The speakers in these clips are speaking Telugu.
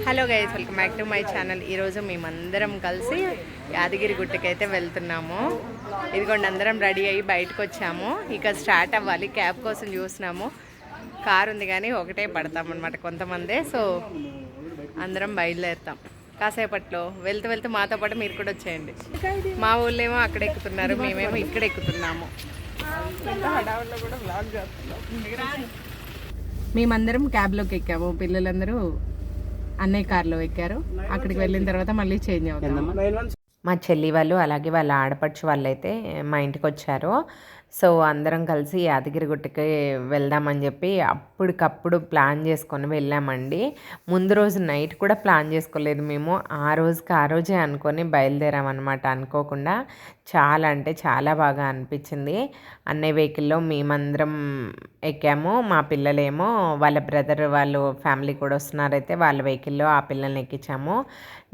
Hello guys welcome back to my channel. ఈరోజు మేమందరం కలిసి యాదగిరి గుట్టకైతే వెళ్తున్నాము. ఇదిగోండి అందరం రెడీ అయ్యి బయటకు వచ్చాము. ఇక స్టార్ట్ అవ్వాలి క్యాబ్ కోసం చూస్తున్నాము. కార్ ఉంది కానీ ఒకటే పడతామన్నమాట కొంతమందే. సో అందరం బయలుదేరుతాం. కాసేపట్లో వెళ్తూ వెళ్తూ మాతో పాటు మీరు కూడా వచ్చేయండి. మా ఊళ్ళో ఏమో అక్కడ ఎక్కుతున్నారు మేమేమో ఇక్కడ ఎక్కుతున్నాము. మేమందరం క్యాబ్లోకి ఎక్కాము. పిల్లలందరూ అన్నయ్య కార్లో ఎక్కారు. అక్కడికి వెళ్ళిన తర్వాత మళ్ళీ చేంజ్ అవుతాం. మా చెల్లి వాళ్ళు అలాగే వాళ్ళ ఆడపడుచు వాళ్ళు అయితే మా ఇంటికి వచ్చారు. సో అందరం కలిసి యాదగిరి గుట్టకి వెళ్దామని చెప్పి అప్పటికప్పుడు ప్లాన్ చేసుకొని వెళ్ళామండి. ముందు రోజు నైట్ కూడా ప్లాన్ చేసుకోలేదు మేము. ఆ రోజుకి ఆ రోజే అనుకొని బయలుదేరామన్నమాట అనుకోకుండా. చాలా అంటే చాలా బాగా అనిపించింది. అన్నయ్య వెహికల్లో మేమందరం ఎక్కాము. మా పిల్లలేమో వాళ్ళ బ్రదర్ వాళ్ళు ఫ్యామిలీ కూడా వస్తున్నారైతే వాళ్ళ వెహికల్లో ఆ పిల్లల్ని ఎక్కించాము.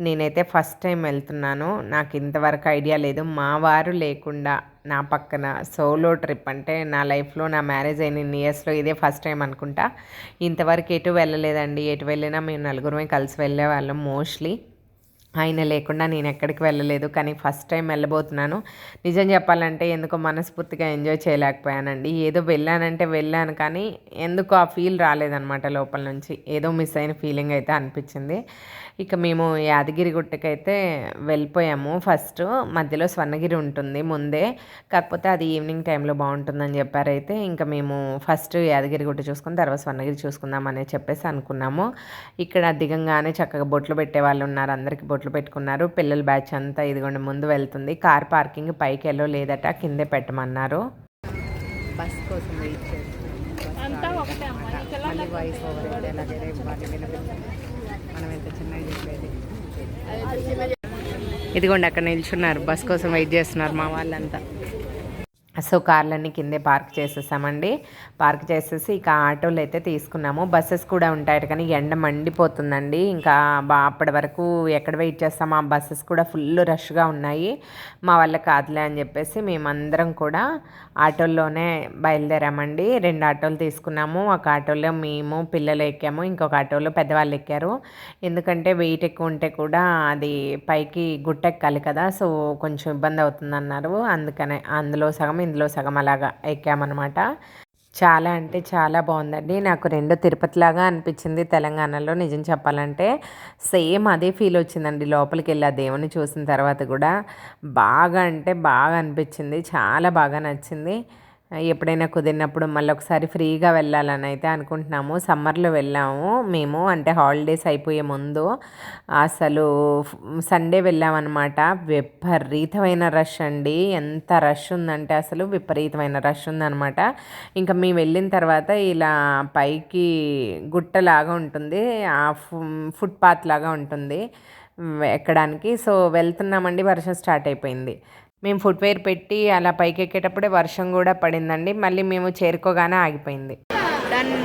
నేనైతే ఫస్ట్ టైం వెళ్తున్నాను. నాకు ఇంతవరకు ఐడియా లేదు. మా వారు లేకుండా నా పక్కన సోలో ట్రిప్ అంటే నా లైఫ్లో నా మ్యారేజ్ అయిన ఇన్ని ఇయర్స్లో ఇదే ఫస్ట్ టైం అనుకుంటా. ఇంతవరకు ఎటు వెళ్ళలేదండి. ఎటు వెళ్ళినా మేము నలుగురమే కలిసి వెళ్ళేవాళ్ళం మోస్ట్లీ. ఆయన లేకుండా నేను ఎక్కడికి వెళ్ళలేదు కానీ ఫస్ట్ టైం వెళ్ళబోతున్నాను. నిజం చెప్పాలంటే ఎందుకో మనస్ఫూర్తిగా ఎంజాయ్ చేయలేకపోయానండి. ఏదో వెళ్ళానంటే వెళ్ళాను కానీ ఎందుకో ఆ ఫీల్ రాలేదనమాట లోపల నుంచి. ఏదో మిస్ అయిన ఫీలింగ్ అయితే అనిపించింది. ఇక మేము యాదగిరి గుట్టకైతే వెళ్ళిపోయాము. ఫస్ట్ మధ్యలో స్వర్ణగిరి ఉంటుంది ముందే కాకపోతే అది ఈవినింగ్ టైంలో బాగుంటుందని చెప్పారైతే ఇంకా మేము ఫస్ట్ యాదగిరి గుట్ట చూసుకుని తర్వాత స్వర్ణగిరి చూసుకుందాం అని చెప్పేసి అనుకున్నాము. ఇక్కడ దిగంగానే చక్కగా బొట్లు పెట్టే వాళ్ళు ఉన్నారు అందరికీ బొట్లు పెట్టుకున్నారు. పిల్లల బ్యాచ్ అంతా ఇదిగోండి ముందు వెళ్తుంది. కార్ పార్కింగ్ పైకి వెళ్ళో లేదట కిందే పెట్టమన్నారు. బస్ కోసం వెయిట్ వాయిస్ ఓవర్ మనం ఎంత చిన్నగా చెప్పేది ఇదిగోండి అక్కడ నిల్చున్నారు. బస్ కోసం వెయిట్ చేస్తున్నారు మా వాళ్ళంతా. సో కార్లన్నీ కిందే పార్క్ చేసేసామండి. పార్క్ చేసేసి ఇక ఆటోలు అయితే తీసుకున్నాము. బస్సెస్ కూడా ఉంటాయి కానీ ఎండ మండిపోతుందండి. ఇంకా బా అప్పటి వరకు ఎక్కడ వెయిట్ చేస్తాము ఆ బస్సెస్ కూడా ఫుల్ రష్గా ఉన్నాయి. మా వల్ల కాదులే అని చెప్పేసి మేమందరం కూడా ఆటోల్లోనే బయలుదేరామండి. రెండు ఆటోలు తీసుకున్నాము. ఒక ఆటోలో మేము పిల్లలు ఎక్కాము. ఇంకొక ఆటోలో పెద్దవాళ్ళు ఎక్కారు. ఎందుకంటే వెయిట్ ఎక్కువ ఉంటే కూడా అది పైకి గుట్టెక్కాలి కదా. సో కొంచెం ఇబ్బంది అవుతుంది అన్నారు అందుకనే అందులో సగం ఇందులో సగం అలాగా ఎక్కామన్నమాట. చాలా అంటే చాలా బాగుందండి. నాకు రెండు తిరుపతిలాగా అనిపించింది తెలంగాణలో. నిజం చెప్పాలంటే సేమ్ అదే ఫీల్ వచ్చిందండి లోపలికి వెళ్ళి ఆ దేవుని చూసిన తర్వాత కూడా. బాగా అంటే బాగా అనిపించింది. చాలా బాగా నచ్చింది. ఎప్పుడైనా కుదిరినప్పుడు మళ్ళీ ఒకసారి ఫ్రీగా వెళ్ళాలని అయితే అనుకుంటున్నాము. సమ్మర్లో వెళ్ళాము మేము. అంటే హాలిడేస్ అయిపోయే ముందు అసలు సండే వెళ్ళామన్నమాట. విపరీతమైన రష్ అండి. ఎంత రష్ ఉందంటే అసలు విపరీతమైన రష్ ఉందన్నమాట. ఇంకా మేము వెళ్ళిన తర్వాత ఇలా పైకి గుట్టలాగా ఉంటుంది. ఆ ఫుట్పాత్ లాగా ఉంటుంది. ఎక్కడానికి. సో వెళ్తున్నామండి. వర్షం స్టార్ట్ అయిపోయింది. మేము ఫుట్వేర్ పెట్టి అలా పైకి ఎక్కేటప్పుడే వర్షం కూడా పడిందండి. మళ్ళీ మేము చేరుకోగానే ఆగిపోయింది.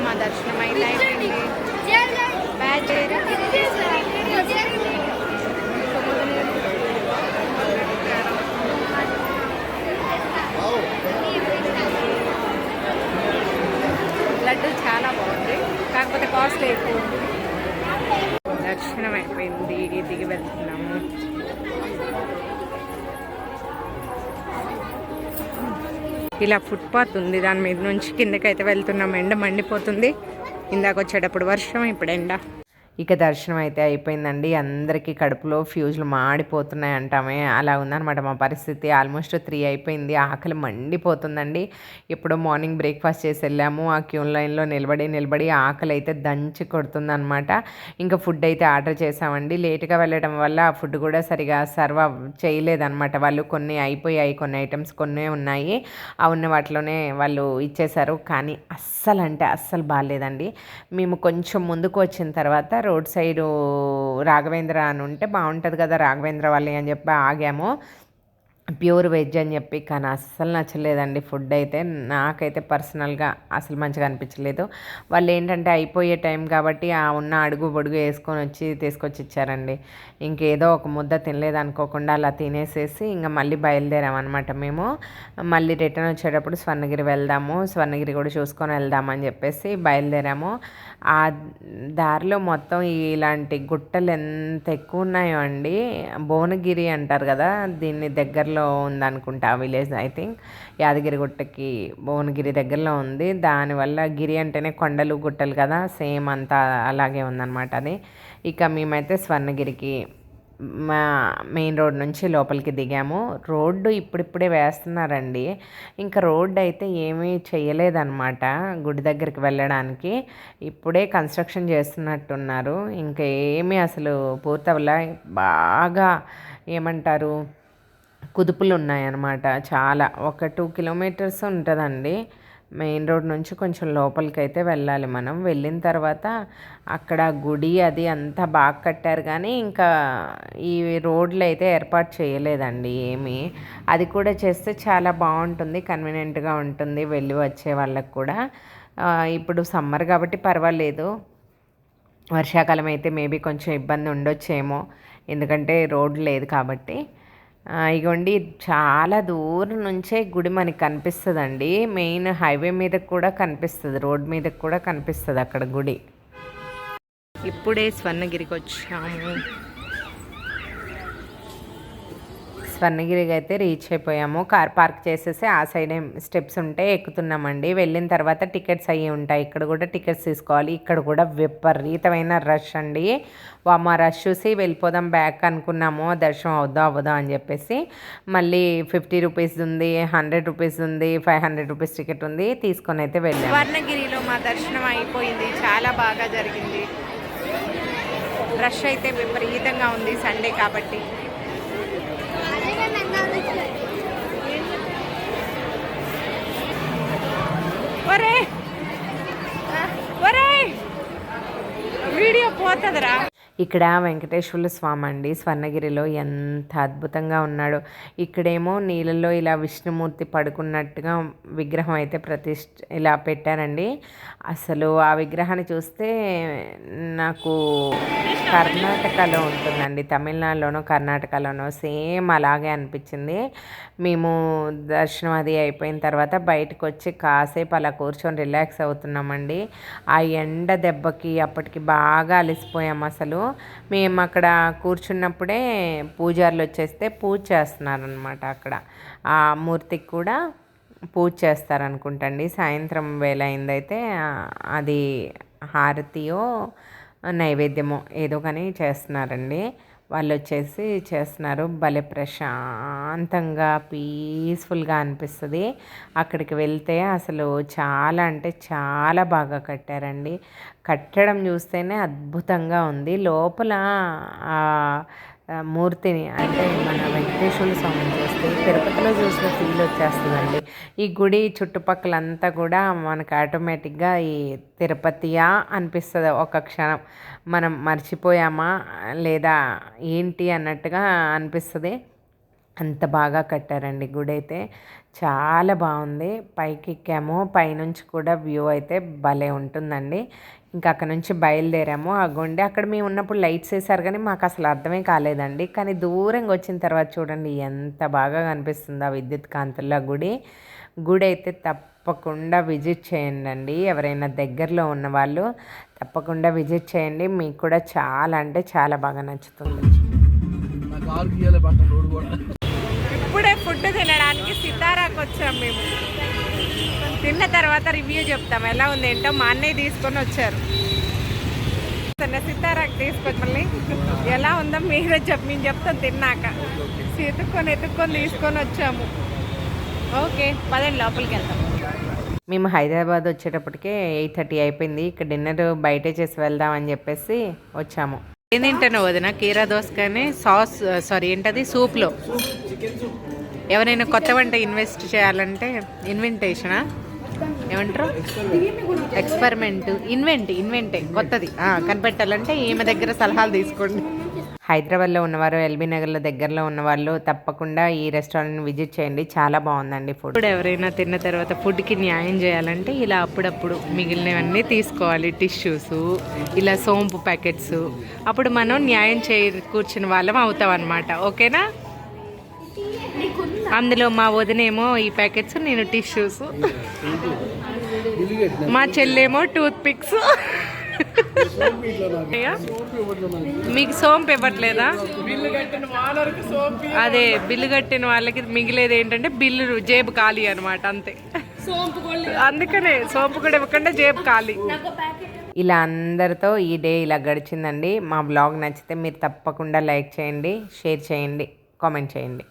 మా దర్శనం అయితే అయిపోయింది లడ్డు చాలా బాగుంది కాకపోతే కాస్ట్ ఎక్కువ ఉంది దర్శనం అయిపోయింది దిగి వెళ్తున్నాము ఇలా ఫుట్పాత్ ఉంది. దాని మీద నుంచి కిందకైతే వెళ్తున్నాం. ఎండ మండిపోతుంది. ఇందాక వచ్చేటప్పుడు వర్షం ఇప్పుడు ఎండ. ఇక దర్శనం అయితే అయిపోయిందండి. అందరికీ కడుపులో ఫ్యూజులు మాడిపోతున్నాయి అంటామే అలా ఉందన్నమాట మా పరిస్థితి. ఆల్మోస్ట్ త్రీ అయిపోయింది. ఆకలి మండిపోతుందండి. ఇప్పుడు మార్నింగ్ బ్రేక్ఫాస్ట్ చేసి వెళ్ళాము. ఆ క్యూ లైన్లో నిలబడి నిలబడి ఆకలి అయితే దంచి కొడుతుందనమాట ఇంకా ఫుడ్ అయితే ఆర్డర్ చేసామండి. లేట్గా వెళ్ళడం వల్ల ఆ ఫుడ్ కూడా సరిగా సర్వ్ చేయలేదన్నమాట. వాళ్ళు కొన్ని అయిపోయాయి. కొన్ని ఐటమ్స్ కొన్ని ఉన్నాయి. ఆ ఉన్న వాటిలోనే వాళ్ళు ఇచ్చేశారు. కానీ అస్సలు అంటే అస్సలు బాగాలేదండి. మేము కొంచెం ముందుకు వచ్చిన తర్వాత రోడ్ సైడు రాఘవేంద్ర అని ఉంటే బాగుంటుంది కదా రాఘవేంద్ర వాళ్ళే అని చెప్పి ఆగాము. ప్యూర్ వెజ్ అని చెప్పి కానీ అస్సలు నచ్చలేదండి ఫుడ్ అయితే. నాకైతే పర్సనల్గా అసలు మంచిగా అనిపించలేదు. వాళ్ళు ఏంటంటే అయిపోయే టైం కాబట్టి ఆ ఉన్న అడుగు పొడుగు వేసుకొని వచ్చి తీసుకొచ్చి ఇచ్చారండి. ఇంకేదో ఒక ముద్ద తినలేదు అనుకోకుండా అలా తినేసేసి ఇంకా మళ్ళీ బయలుదేరామన్నమాట మేము. మళ్ళీ రిటర్న్ వచ్చేటప్పుడు స్వర్ణగిరి వెళ్దాము స్వర్ణగిరి కూడా చూసుకొని వెళ్దామని చెప్పేసి బయలుదేరాము. ఆ దారిలో మొత్తం ఇలాంటి గుట్టలు ఎంత ఎక్కువ ఉన్నాయో అండి. భువనగిరి అంటారు కదా దీన్ని దగ్గరలో ఉందనుకుంటా ఆ విలేజ్ ఐ థింక్. యాదగిరి గుట్టకి భువనగిరి దగ్గరలో ఉంది. దానివల్ల గిరి అంటేనే కొండలు గుట్టలు కదా? సేమ్ అంతా అలాగే ఉందన్నమాట అది. ఇక మేమైతే స్వర్ణగిరికి మా మెయిన్ రోడ్ నుంచి లోపలికి దిగాము. రోడ్డు ఇప్పుడిప్పుడే వేస్తున్నారండి. ఇంకా రోడ్డు అయితే ఏమీ చేయలేదన్నమాట గుడి దగ్గరికి వెళ్ళడానికి. ఇప్పుడే కన్స్ట్రక్షన్ చేస్తున్నట్టున్నారు. ఇంకా ఏమీ అసలు పూర్తవల. బాగా ఏమంటారు? కుదుపులు ఉన్నాయన్నమాట చాలా. ఒక టూ కిలోమీటర్స్ ఉంటుందండి. మెయిన్ రోడ్ నుంచి కొంచెం లోపలికి అయితే వెళ్ళాలి మనం. వెళ్ళిన తర్వాత అక్కడ గుడి అది అంతా బాగా కట్టారు కానీ ఇంకా ఈ రోడ్లు అయితే ఏర్పాటు చేయలేదండి ఏమీ. అది కూడా చేస్తే చాలా బాగుంటుంది కన్వీనియంట్గా ఉంటుంది వెళ్ళి వచ్చే వాళ్ళకు కూడా. ఇప్పుడు సమ్మర్ కాబట్టి పర్వాలేదు. వర్షాకాలం అయితే మేబీ కొంచెం ఇబ్బంది ఉండొచ్చేమో. ఎందుకంటే రోడ్ లేదు కాబట్టి. ఇగోండి చాలా దూరం నుంచే గుడి మనకి కనిపిస్తుందండి. మెయిన్ హైవే మీద కూడా కనిపిస్తుంది రోడ్ మీద కూడా కనిపిస్తుంది అక్కడ గుడి. ఇప్పుడే స్వర్ణగిరికి వచ్చాము. స్వర్ణగిరికి అయితే రీచ్ అయిపోయాము. కార్ పార్క్ చేసేసి ఆ సైడ్ స్టెప్స్ ఉంటే ఎక్కుతున్నామండి. వెళ్ళిన తర్వాత టికెట్స్ అయ్యి ఉంటాయి. ఇక్కడ కూడా టికెట్స్ తీసుకోవాలి. ఇక్కడ కూడా విపరీతమైన రష్ అండి. వామ రష్ చూసి వెళ్ళిపోదాం బ్యాక్ అనుకున్నాము. దర్శనం అవుదా అవ్వదా అని చెప్పేసి మళ్ళీ ఫిఫ్టీ రూపీస్ ఉంది హండ్రెడ్ రూపీస్ ఉంది ఫైవ్ హండ్రెడ్ రూపీస్ టికెట్ ఉంది. తీసుకొని అయితే వెళ్ళాము. స్వర్ణగిరిలో మా దర్శనం అయిపోయింది. చాలా బాగా జరిగింది. రష్ అయితే విపరీతంగా ఉంది సండే కాబట్టి. What are you? What are you? ఇక్కడ వెంకటేశ్వర స్వామి అండి స్వర్ణగిరిలో ఎంత అద్భుతంగా ఉన్నాడో. ఇక్కడేమో నీళ్ళల్లో ఇలా విష్ణుమూర్తి పడుకున్నట్టుగా విగ్రహం అయితే ప్రతిష్ఠ ఇలా పెట్టారండి. అసలు ఆ విగ్రహాన్ని చూస్తే నాకు కర్ణాటకలో ఉంటుందండి తమిళనాడులోనో కర్ణాటకలోనో సేమ్ అలాగే అనిపించింది. మేము దర్శనం అది అయిపోయిన తర్వాత బయటకు వచ్చి కాసేపు అలా కూర్చొని రిలాక్స్ అవుతున్నామండి. ఆ ఎండ దెబ్బకి అప్పటికి బాగా అలసిపోయాం అసలు. మేము అక్కడ కూర్చున్నప్పుడే పూజారులు వచ్చేస్తే పూజ చేస్తున్నారనమాట అక్కడ. ఆ మూర్తికి కూడా పూజ చేస్తారనుకుంటండి. సాయంత్రం వేళ అయిందైతే అది హారతియో నైవేద్యమో ఏదో కానీ చేస్తున్నారండి. వాళ్ళు వచ్చేసి చేస్తున్నారు. భలే ప్రశాంతంగా పీస్ఫుల్గా అనిపిస్తుంది. అక్కడికి వెళ్తే అసలు చాలా అంటే చాలా బాగా కట్టారండి. కట్టడం చూస్తేనే అద్భుతంగా ఉంది. లోపల మూర్తిని అంటే మన వెంకటేశ్వర స్వామిని చూస్తే తిరుపతిలో చూసిన ఫీల్ వచ్చేస్తుందండి. ఈ గుడి చుట్టుపక్కలంతా కూడా మనకు ఆటోమేటిక్గా ఈ తిరుపతియా అనిపిస్తుంది ఒక క్షణం. మనం మర్చిపోయామా? లేదా ఏంటి అన్నట్టుగా అనిపిస్తుంది. అంత బాగా కట్టారండి గుడి అయితే. చాలా బాగుంది. పైకి ఎక్కాము. పైనుంచి కూడా వ్యూ అయితే భలే ఉంటుందండి. ఇంకా అక్కడ నుంచి బయలుదేరాము. ఆ గుండె అక్కడ మేము ఉన్నప్పుడు లైట్స్ వేసారు కానీ మాకు అసలు అర్థమే కాలేదండి. కానీ దూరంగా వచ్చిన తర్వాత చూడండి ఎంత బాగా కనిపిస్తుందో ఆ విద్యుత్ కాంతుల్లో గుడి. గుడి అయితే తప్పకుండా విజిట్ చేయండి అండి ఎవరైనా దగ్గరలో ఉన్న వాళ్ళు తప్పకుండా విజిట్ చేయండి. మీకు కూడా చాలా అంటే చాలా బాగా నచ్చుతుంది. ఇప్పుడే ఫుడ్ తినడానికి సితారాకు వచ్చాం మేము. తిన్న తర్వాత రివ్యూ చెప్తాం. ఎలా ఉంది ఏంటో మా అన్నయ్య తీసుకొని వచ్చారు. సితారాకు తీసుకొని మళ్ళీ ఎలా ఉందో మీరే చెప్పి మేము చెప్తాం తిన్నాక. ఎత్తుక్కొని ఎత్తుక్కొని తీసుకొని వచ్చాము. ఓకే పదండి లోపలికి వెళ్దాం. మేము హైదరాబాద్ వచ్చేటప్పటికే ఎయిట్ థర్టీ అయిపోయింది. ఇక్కడ డిన్నర్ బయటే చేసి వెళ్దామని చెప్పేసి వచ్చాము. ఏం తింటాను వదిన? కీరా దోసకాయని సాస్ సారీ ఏంటది? సూప్లో. ఎవరైనా కొత్త వంట ఇన్వెస్ట్ చేయాలంటే ఇన్వెంటేషనా ఏమంటారు? ఎక్స్పెరిమెంట్ ఇన్వెంట్ ఇన్వెంటే కొత్తది. ఆ, కనిపెట్టాలంటే ఈమె దగ్గర సలహాలు తీసుకోండి. హైదరాబాద్లో ఉన్నవారు ఎల్బీ నగర్లో దగ్గరలో ఉన్నవాళ్ళు తప్పకుండా ఈ రెస్టారెంట్ విజిట్ చేయండి. చాలా బాగుందండి ఫుడ్ ఇప్పుడు ఎవరైనా తిన్న తర్వాత ఫుడ్కి న్యాయం చేయాలంటే ఇలా అప్పుడప్పుడు మిగిలినవన్నీ తీసుకోవాలి. టిష్యూస్ ఇలా సోంపు ప్యాకెట్స్. అప్పుడు మనం న్యాయం చేకూర్చిన వాళ్ళం అవుతాం అనమాట ఓకేనా? అందులో మా వదినేమో ఈ ప్యాకెట్స్ నేను టిష్యూస్ మా చెల్లేమో టూత్ పిక్స్ మీకు సోంపు ఇవ్వట్లేదా? అదే బిల్లు కట్టిన వాళ్ళకి మిగిలేదు ఏంటంటే బిల్లు జేబు ఖాళీ అనమాట అంతే. అందుకనే సోంపు కూడా ఇవ్వకుండా జేబు ఖాళీ. ఇలా అందరితో ఈ డే ఇలా గడిచిందండి. మా బ్లాగ్ నచ్చితే మీరు తప్పకుండా లైక్ చేయండి షేర్ చేయండి కామెంట్ చేయండి.